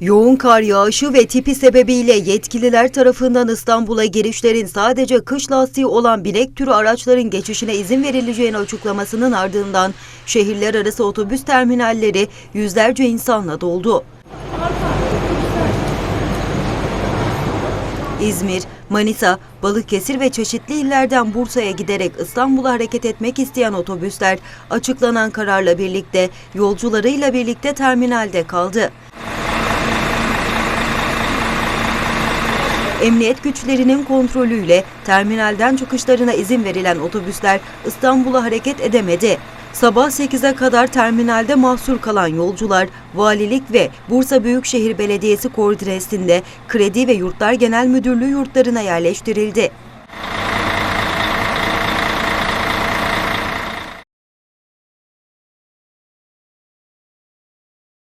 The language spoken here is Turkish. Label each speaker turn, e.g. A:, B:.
A: Yoğun kar yağışı ve tipi sebebiyle yetkililer tarafından İstanbul'a girişlerin sadece kış lastiği olan binek türü araçların geçişine izin verileceğini açıklamasının ardından şehirler arası otobüs terminalleri yüzlerce insanla doldu. İzmir, Manisa, Balıkesir ve çeşitli illerden Bursa'ya giderek İstanbul'a hareket etmek isteyen otobüsler açıklanan kararla birlikte yolcularıyla birlikte terminalde kaldı. Emniyet güçlerinin kontrolüyle terminalden çıkışlarına izin verilen otobüsler İstanbul'a hareket edemedi. Sabah 8'e kadar terminalde mahsur kalan yolcular valilik ve Bursa Büyükşehir Belediyesi koordinesinde Kredi ve Yurtlar Genel Müdürlüğü yurtlarına yerleştirildi.